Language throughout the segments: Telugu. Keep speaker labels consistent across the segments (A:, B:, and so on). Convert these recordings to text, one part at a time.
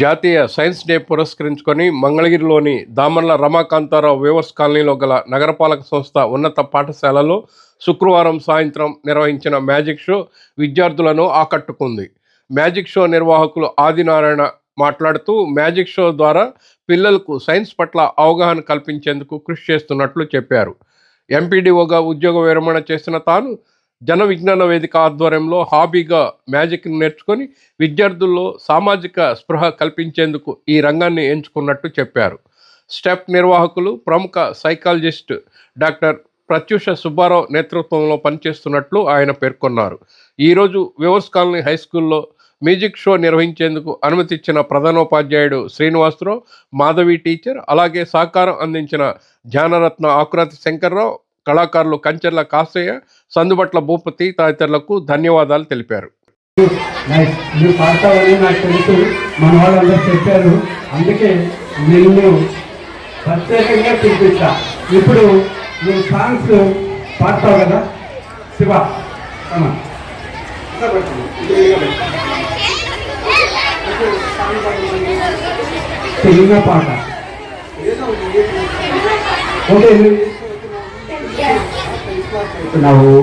A: జాతీయ సైన్స్ డే పురస్కరించుకొని మంగళగిరిలోని దామర్ల రమాకాంతారావు వేవర్స్ కాలనీలో గల నగరపాలక సంస్థ ఉన్నత పాఠశాలలో శుక్రవారం సాయంత్రం నిర్వహించిన మ్యాజిక్ షో విద్యార్థులను ఆకట్టుకుంది. మ్యాజిక్ షో నిర్వాహకులు ఆదినారాయణ మాట్లాడుతూ మ్యాజిక్ షో ద్వారా పిల్లలకు సైన్స్ పట్ల అవగాహన కల్పించేందుకు కృషి చేస్తున్నట్లు చెప్పారు. ఎంపీడీఓగా ఉద్యోగ విరమణ చేసిన తాను జన విజ్ఞాన వేదిక ఆధ్వర్యంలో హాబీగా మ్యాజిక్ను నేర్చుకొని విద్యార్థుల్లో సామాజిక స్పృహ కల్పించేందుకు ఈ రంగాన్ని ఎంచుకున్నట్టు చెప్పారు. స్టెప్ నిర్వాహకులు ప్రముఖ సైకాలజిస్ట్ డాక్టర్ ప్రత్యూష సుబ్బారావు నేతృత్వంలో పనిచేస్తున్నట్లు ఆయన పేర్కొన్నారు. ఈరోజు వివర్స్ కాలనీ హై స్కూల్లో మ్యూజిక్ షో నిర్వహించేందుకు అనుమతిచ్చిన ప్రధానోపాధ్యాయుడు శ్రీనివాసరావు మాధవి టీచర్ అలాగే సహకారం అందించిన ధ్యానరత్న ఆకురాతి శంకర్రావు కళాకారులు కంచెర్ల కాసయ్య సందుబట్ల భూపతి తదితరులకు ధన్యవాదాలు తెలిపారు.
B: అందుకే నిన్ను ప్రత్యేకంగా ఇప్పుడు నువ్వు సాంగ్స్ పాడతావు కదా? శివ పాట. ఓకే నువ్వు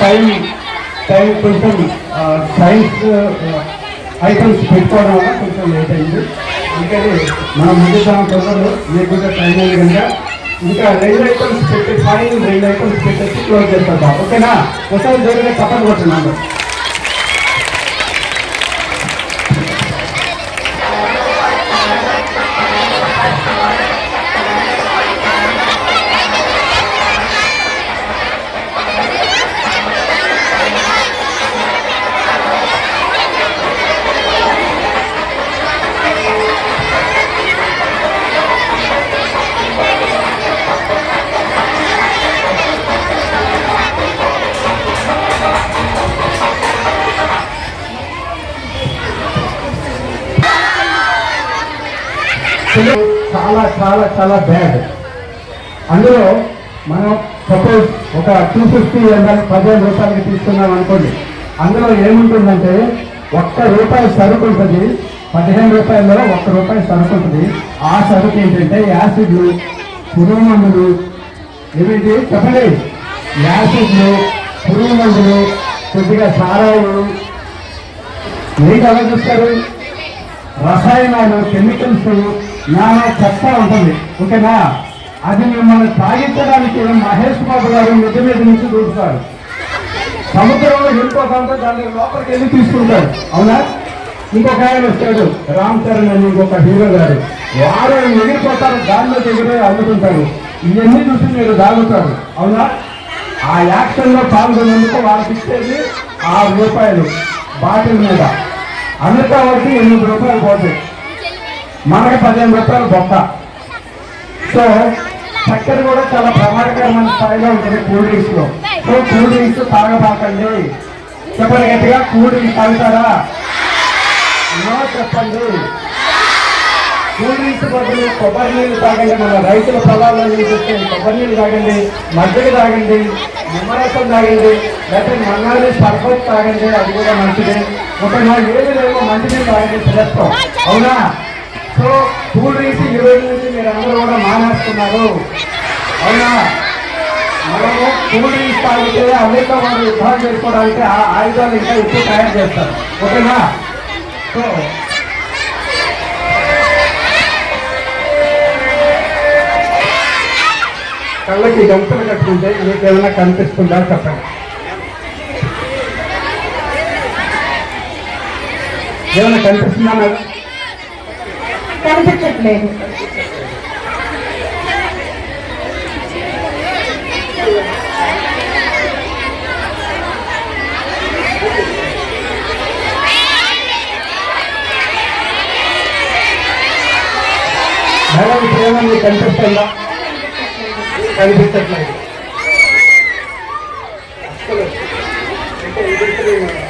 B: టైం టైం కొంచెం సైన్స్ ఐటమ్స్ పెట్టుకోవడం వల్ల కొంచెం లేట్ అయింది. అందుకని మన ముందు తొందరలో మీకు కూడా టైం అయింది కనుక ఇంకా రెండు ఐటమ్స్ పెట్టి ఫైన్ రెండు ఐటమ్స్ పెట్టేసి క్లోజ్ చేస్తాం ఓకేనా? ఒకసారి జరిగిన తప్పని కొట్టున్నాను చాలా చాలా చాలా బ్యాడ్ అందులో మనం సపోజ్ ఒక టూ ఫిఫ్టీ ఎంఎల్ పదిహేను రూపాయలకి తీసుకున్నాం అనుకోండి. అందులో ఏముంటుందంటే ఒక్క రూపాయి సరుకు ఉంటుంది. పదిహేను రూపాయల్లో ఒక్క రూపాయి సరుకు ఉంటుంది. ఆ సరుకు ఏంటంటే యాసిడ్లు పురుగు మందులు. ఏమిటి? చెప్పండి. యాసిడ్లు పురుగు మందులు కొద్దిగా సారాలు ఏంటి అలా చూస్తారు? రసాయనాలు కెమికల్స్ నా చెత్త ఉంటుంది. ఓకేనా? అది మిమ్మల్ని సాగించడానికి మహేష్ బాబు గారు నిజ మీద నుంచి దూకుతారు సముద్రంలో వెళ్ళిపోతాంటే దాని లోపలికి వెళ్ళి తీసుకుంటారు. అవునా? ఇంకొక ఆయన వచ్చాడు. రామ్ చరణ్ అని ఇంకొక హీరో గారు. వారు ఎగిరిపోతారు దానిలో ఎగిరే అమ్ముతుంటారు ఇవన్నీ చూసి మీరు దాగుతారు. అవునా? ఆ యాక్షన్లో పాల్గొనేందుకు పాల్గొన్నందుకు వాళ్ళకి ఇచ్చేది ఆరు రూపాయలు బాటిల్ మీద. అమెరికా వరకు ఎనిమిది రూపాయలు పోతాయి మనకి పదిహేను రూపాయలు బొక్క. సో చక్కెర కూడా చాలా ప్రమాదకరమైన స్థాయిలో ఉంటుంది కూల్ డ్రింక్స్లో సో కూల్ డ్రింక్స్ తాగబాకండి. చెప్పండి గట్టిగా కూల్ డ్రింక్స్ తాగుతారా? నో చెప్పండి. కూల్ డ్రింక్స్ బదులు కొబ్బరి నీళ్ళు తాగండి. మన రైతుల పొలాల్లో నుంచి వచ్చే కొబ్బరి నీళ్ళు తాగండి మజ్జిగ తాగండి నిమ్మరసం తాగండి లేకపోతే మన్నాలి సర్బత్ తాగండి అది కూడా మంచిదే. ఒక నాలుగు ఏళ్ళు లేవో మంచినీళ్ళు తాగండి శ్రేష్టం అవునా? సో కూల్ డ్రింక్స్ ఈ నుంచి మీరు అందరూ కూడా మానేస్తున్నారు. అవునా మనము కూల్ డ్రింక్స్ తాగితే అమెరికా వాళ్ళు యుద్ధాలు చేసుకోవడానికి ఆ ఆయుధాలు ఇంకా ఎక్కువ తయారు చేస్తారు. ఓకేనా? సో కళ్ళకి గంటలు కట్టుకుంటే మీకు ఏమైనా కనిపిస్తుందా చెప్పండి. ఏమైనా కనిపిస్తుందా నాకు
C: కనిపించట్లేదు.
B: మేడం ఇప్పుడు మీకు కనిపిస్తుందా? కనిపించట్లేదు అస్సలు. అంటే ఇది మేడం.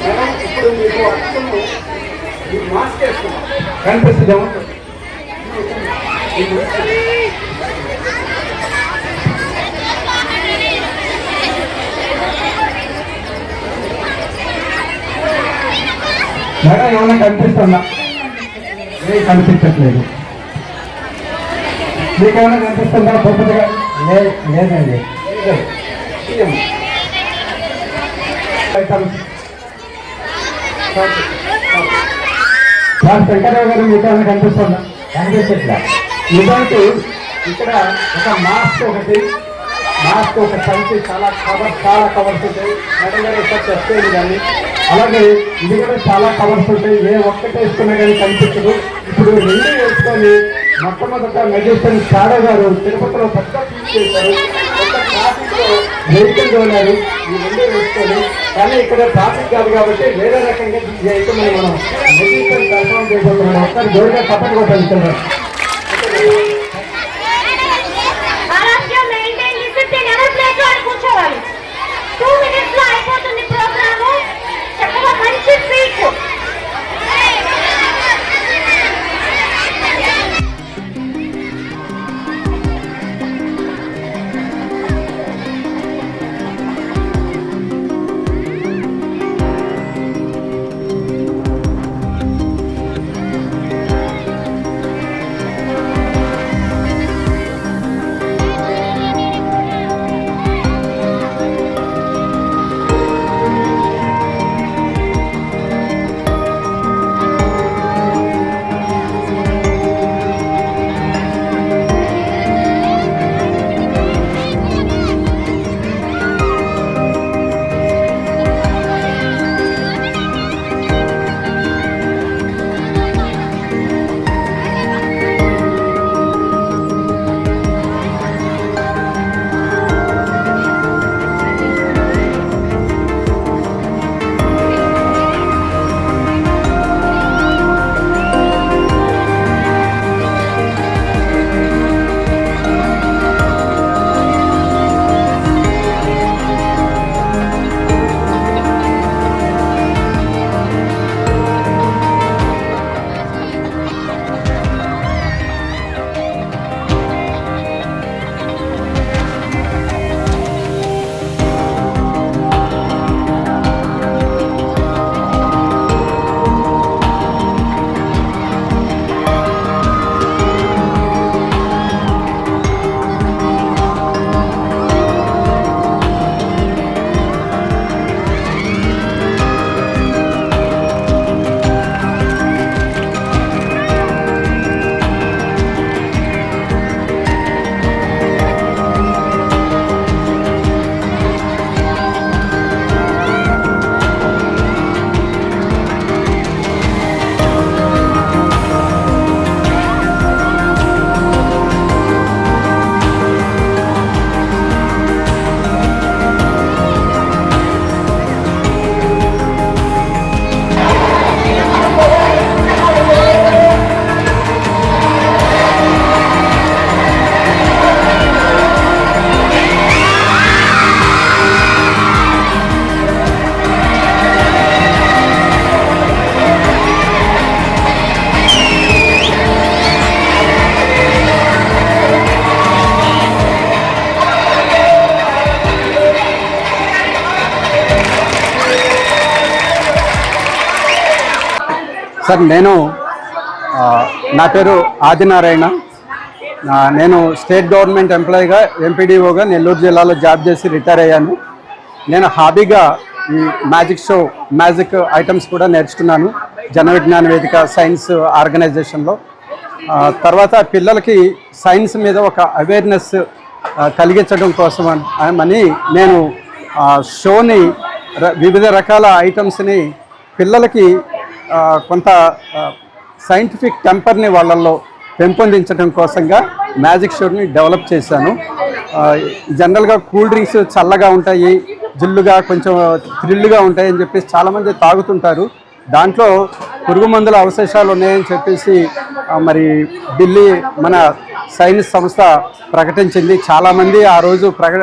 B: మేడం, ఇప్పుడు మీకు అర్థము కనిపిస్తుందేమో మేడం ఏమైనా కనిపిస్తుందా? ఏం కనిపించట్లేదు. మీకు ఏమైనా కనిపిస్తుందా? పొద్దుగా లేదు లేదండి. లేదు. ఏం? సార్ శంకరరావు గారు మీకు కనిపిస్తుందా. కనిపించట్లే. నిజానికి ఇక్కడ ఒక మాస్క్ ఒకటి మాస్క్ ఒక సంచి చాలా కవర్ చాలా కవర్స్ ఉంటాయి. మేడం గారు ఒకసారి చెప్పేది కానీ అలాగే ఇది కూడా చాలా కవర్స్ ఉంటాయి. ఏ ఒక్కటి వేసుకున్నా కానీ కనిపించదు. ఇప్పుడు రెండు వేసుకొని మొట్టమొదట మెజిస్ట్రేట్ షాడో గారు తిరుపతిలో పెద్ద ఫీల్ చేశారు. పెద్ద ట్రాఫిక్లో లో వెహికల్ ఈ రెండు వేసుకొని కానీ ఇక్కడ ట్రాఫిక్ కాదు కాబట్టి వేరే రకంగా అయితే మనం మనం. మెడికల్ కన్ఫర్మ్ చేయబోతున్నాం ఒకసారి జోరుగా తప్పని కొట్టాలి సార్ నేను నా పేరు ఆదినారాయణ. నేను స్టేట్ గవర్నమెంట్ ఎంప్లాయీగా ఎంపీడీఓగా నెల్లూరు జిల్లాలో జాబ్ చేసి రిటైర్ అయ్యాను. నేను హాబీగా ఈ మ్యాజిక్ షో మ్యాజిక్ ఐటమ్స్ కూడా నేర్చుకున్నాను జన విజ్ఞాన వేదిక సైన్స్ ఆర్గనైజేషన్లో. తర్వాత పిల్లలకి సైన్స్ మీద ఒక అవేర్నెస్ కలిగించడం కోసం అని నేను షోని వివిధ రకాల ఐటమ్స్ని పిల్లలకి కొంత సైంటిఫిక్ టెంపర్ని వాళ్ళల్లో పెంపొందించడం కోసంగా మ్యాజిక్ షోని డెవలప్ చేశాను జనరల్గా కూల్ డ్రింక్స్ చల్లగా ఉంటాయి జిల్లుగా కొంచెం థ్రిల్గా ఉంటాయి అని చెప్పేసి చాలామంది తాగుతుంటారు దాంట్లో పురుగు మందుల అవశేషాలు ఉన్నాయని చెప్పేసి మరి ఢిల్లీ మన సైన్స్ సంస్థ ప్రకటించింది చాలామంది ఆ రోజు ప్రకట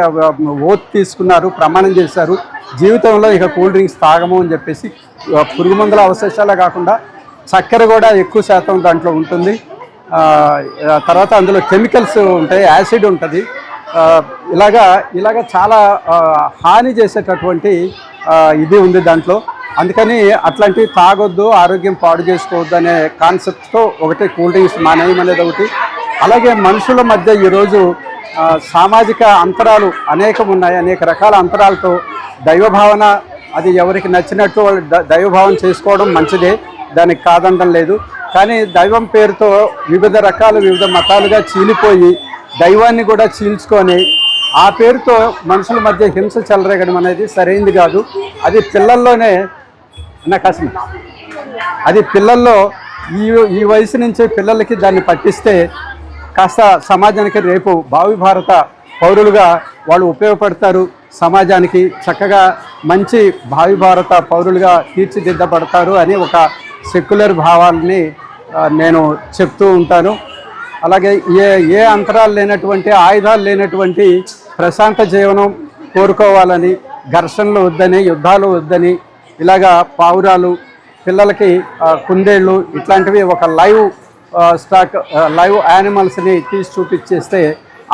B: ఓత్ తీసుకున్నారు ప్రమాణం చేశారు జీవితంలో ఇక కూల్ డ్రింక్స్ తాగము అని చెప్పేసి పురుగు మందుల అవశేషాలే కాకుండా చక్కెర కూడా ఎక్కువ శాతం దాంట్లో ఉంటుంది. తర్వాత అందులో కెమికల్స్ ఉంటాయి యాసిడ్ ఉంటుంది. ఇలాగా ఇలాగా చాలా హాని చేసేటటువంటి ఇది ఉంది దాంట్లో. అందుకని అట్లాంటివి తాగొద్దు ఆరోగ్యం పాడు చేసుకోవద్దు అనే కాన్సెప్ట్తో ఒకటి కూల్ డ్రింక్స్ మానేయం అనేది ఒకటి. అలాగే మనుషుల మధ్య ఈరోజు సామాజిక అంతరాలు అనేకం ఉన్నాయి. అనేక రకాల అంతరాలతో దైవభావన అది ఎవరికి నచ్చినట్టు వాళ్ళు దైవభావం చేసుకోవడం మంచిదే. దానికి కాదనడం లేదు. కానీ దైవం పేరుతో వివిధ రకాలు వివిధ మతాలుగా చీలిపోయి దైవాన్ని కూడా చీల్చుకొని ఆ పేరుతో మనుషుల మధ్య హింస చెలరేగడం అనేది సరైంది కాదు. అది పిల్లల్లోనే నాకు అసలు అది పిల్లల్లో ఈ ఈ వయసు నుంచే పిల్లలకి దాన్ని పట్టిస్తే కాస్త సమాజానికి రేపు భావి భారత పౌరులుగా వాళ్ళు ఉపయోగపడతారు. సమాజానికి చక్కగా మంచి భావి భారత పౌరులుగా తీర్చిదిద్దబడతారు అని ఒక సెక్యులర్ భావాల్ని నేను చెప్తూ ఉంటాను. అలాగే ఏ ఏ అంతరాలు లేనటువంటి ఆయుధాలు లేనటువంటి ప్రశాంత జీవనం కోరుకోవాలని ఘర్షణలు వద్దని యుద్ధాలు వద్దని ఇలాగా పావురాలు పిల్లలకి కుందేళ్ళు ఇట్లాంటివి ఒక లైవ్ స్టాక్ లైవ్ యానిమల్స్ని తీసి చూపించేస్తే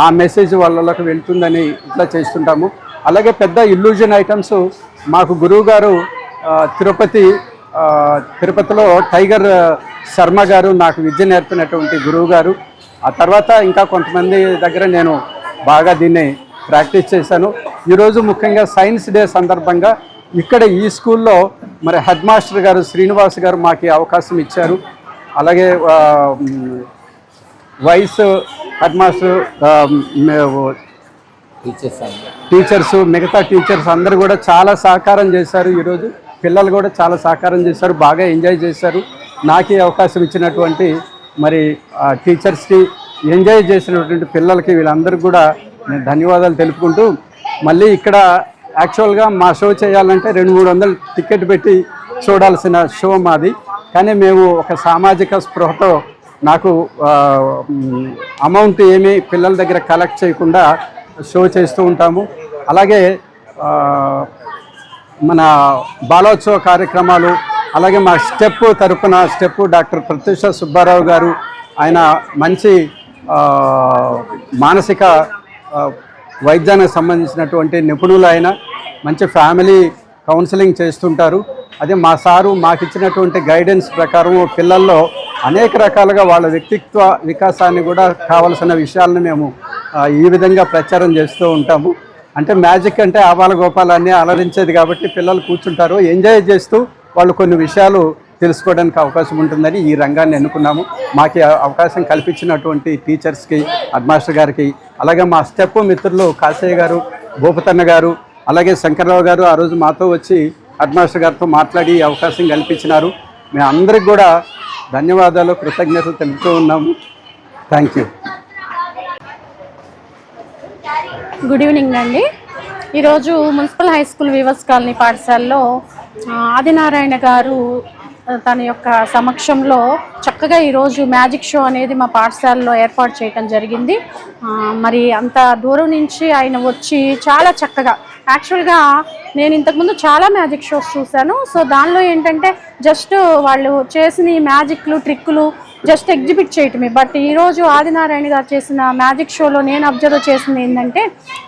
B: ఆ మెసేజ్ వాళ్ళలోకి వెళ్తుందని ఇట్లా చేస్తుంటాము. అలాగే పెద్ద ఇల్యూజన్ ఐటమ్స్ మాకు గురువు గారు తిరుపతి తిరుపతిలో టైగర్ శర్మ గారు నాకు విద్య నేర్పినటువంటి గురువు గారు ఆ తర్వాత ఇంకా కొంతమంది దగ్గర నేను బాగా దీన్ని ప్రాక్టీస్ చేశాను. ఈరోజు ముఖ్యంగా సైన్స్ డే సందర్భంగా ఇక్కడ ఈ స్కూల్లో మరి హెడ్ మాస్టర్ గారు శ్రీనివాస్ గారు మాకు అవకాశం ఇచ్చారు. అలాగే వైస్ హెడ్ మాస్టర్ టీచర్స్ మిగతా టీచర్స్ అందరూ కూడా చాలా సహకారం చేశారు ఈరోజు. పిల్లలు కూడా చాలా సహకారం చేశారు బాగా ఎంజాయ్ చేశారు. నాకు ఈ అవకాశం ఇచ్చినటువంటి మరి టీచర్స్కి ఎంజాయ్ చేసినటువంటి పిల్లలకి వీళ్ళందరికీ కూడా నేను ధన్యవాదాలు తెలుపుకుంటూ మళ్ళీ ఇక్కడ యాక్చువల్గా మా షో చేయాలంటే రెండు మూడు వందలు టికెట్ పెట్టి చూడాల్సిన షో మాది. కానీ మేము ఒక సామాజిక స్పృహతో నాకు అమౌంట్ ఏమీ పిల్లల దగ్గర కలెక్ట్ చేయకుండా షో చేస్తూ ఉంటాము. అలాగే మన బాలోత్సవ కార్యక్రమాలు అలాగే మా స్టెప్ తరపున స్టెప్ డాక్టర్ ప్రత్యూష సుబ్బారావు గారు ఆయన మంచి మానసిక వైద్యానికి సంబంధించినటువంటి నిపుణులు ఆయన మంచి ఫ్యామిలీ కౌన్సిలింగ్ చేస్తుంటారు. అదే మా సారు మాకు ఇచ్చినటువంటి గైడెన్స్ ప్రకారం పిల్లల్లో అనేక రకాలుగా వాళ్ళ వ్యక్తిత్వ వికాసాన్ని కూడా కావలసిన విషయాలను మేము ఈ విధంగా ప్రచారం చేస్తూ ఉంటాము. అంటే మ్యాజిక్ అంటే ఆబాల గోపాలాన్ని అలరించేది కాబట్టి పిల్లలు కూర్చుంటారు. ఎంజాయ్ చేస్తూ వాళ్ళు కొన్ని విషయాలు తెలుసుకోవడానికి అవకాశం ఉంటుందని ఈ రంగాన్ని ఎన్నుకున్నాము. మాకు అవకాశం కల్పించినటువంటి టీచర్స్కి హెడ్మాస్టర్ గారికి అలాగే మా స్టెప్ మిత్రులు కాశయ్య గారు భూపతన్న గారు అలాగే శంకర్రావు గారు ఆ రోజు మాతో వచ్చి హెడ్మాస్టర్ గారితో మాట్లాడి అవకాశం కల్పించినారు. మేము అందరికి కూడా ధన్యవాదాలు కృతజ్ఞతలు తెలుపుతూ ఉన్నాము. థ్యాంక్ యూ
C: గుడ్ ఈవినింగ్ అండి. ఈరోజు municipal high school weavers colony పాఠశాలలో ఆదినారాయణ గారు తన యొక్క సమక్షంలో చక్కగా ఈరోజు మ్యాజిక్ షో అనేది మా పాఠశాలలో ఏర్పాటు చేయడం జరిగింది. మరి అంత దూరం నుంచి ఆయన వచ్చి చాలా చక్కగా యాక్చువల్గా నేను ఇంతకుముందు చాలా మ్యాజిక్ షోస్ చూశాను. సో దానిలో ఏంటంటే జస్ట్ వాళ్ళు చేసిన ఈ మ్యాజిక్లు ట్రిక్కులు జస్ట్ ఎగ్జిబిట్ చేయటమే. బట్ ఈరోజు ఆదినారాయణ గారు చేసిన మ్యాజిక్ షోలో నేను అబ్జర్వ్ చేసింది ఏంటంటే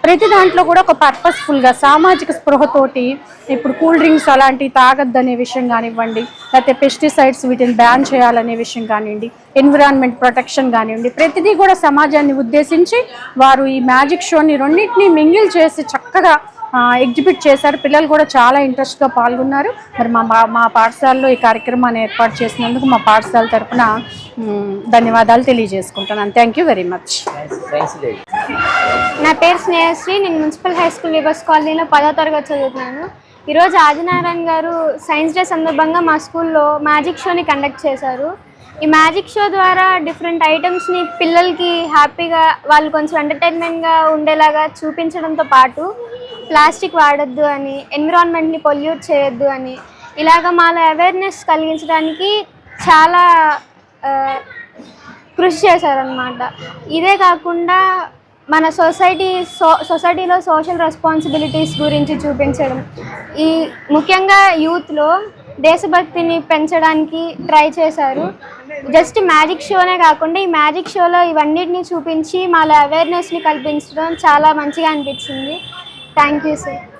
C: ప్రతి దాంట్లో కూడా ఒక పర్పస్ఫుల్గా సామాజిక స్పృహతోటి ఇప్పుడు కూల్ డ్రింక్స్ అలాంటివి తాగొద్దనే విషయం కానివ్వండి లేకపోతే పెస్టిసైడ్స్ వీటిని బ్యాన్ చేయాలనే విషయం కానివ్వండి ఎన్విరాన్మెంట్ ప్రొటెక్షన్ కానివ్వండి ప్రతిదీ కూడా సమాజాన్ని ఉద్దేశించి వారు ఈ మ్యాజిక్ షోని రెండింటినీ మింగిల్ చేసి చక్కగా ఎగ్జిబిట్ చేశారు. పిల్లలు కూడా చాలా ఇంట్రెస్ట్గా పాల్గొన్నారు. మరి మా మా- మా పాఠశాలలో ఈ కార్యక్రమాన్ని ఏర్పాటు చేసినందుకు మా పాఠశాల తరఫున ధన్యవాదాలు తెలియజేసుకుంటున్నాను. థ్యాంక్ యూ వెరీ మచ్
D: నా పేరు స్నేహశ్రీ. నేను మున్సిపల్ హై స్కూల్ వివర్స్ కాలనీలో పదో తరగతి చదువుతున్నాను. ఈరోజు ఆదినారాయణ గారు సైన్స్ డే సందర్భంగా మా స్కూల్లో మ్యాజిక్ షోని కండక్ట్ చేశారు. ఈ మ్యాజిక్ షో ద్వారా డిఫరెంట్ ఐటమ్స్ని పిల్లలకి హ్యాపీగా వాళ్ళు కొంచెం ఎంటర్టైన్మెంట్గా ఉండేలాగా చూపించడంతో పాటు ప్లాస్టిక్ వాడొద్దు అని ఎన్విరాన్మెంట్ని పొల్యూట్ చేయొద్దు అని ఇలాగ మాలో అవేర్నెస్ కలిగించడానికి చాలా కృషి చేశారనమాట ఇదే కాకుండా మన సొసైటీ సో సొసైటీలో సోషల్ రెస్పాన్సిబిలిటీస్ గురించి చూపించడం. ఈ ముఖ్యంగా యూత్లో దేశభక్తిని పెంచడానికి ట్రై చేశారు. జస్ట్ మ్యాజిక్ షోనే కాకుండా ఈ మ్యాజిక్ షోలో ఇవన్నిటిని చూపించి మాలో అవేర్నెస్ని కల్పించడం చాలా మంచిగా అనిపించింది. Thank you sir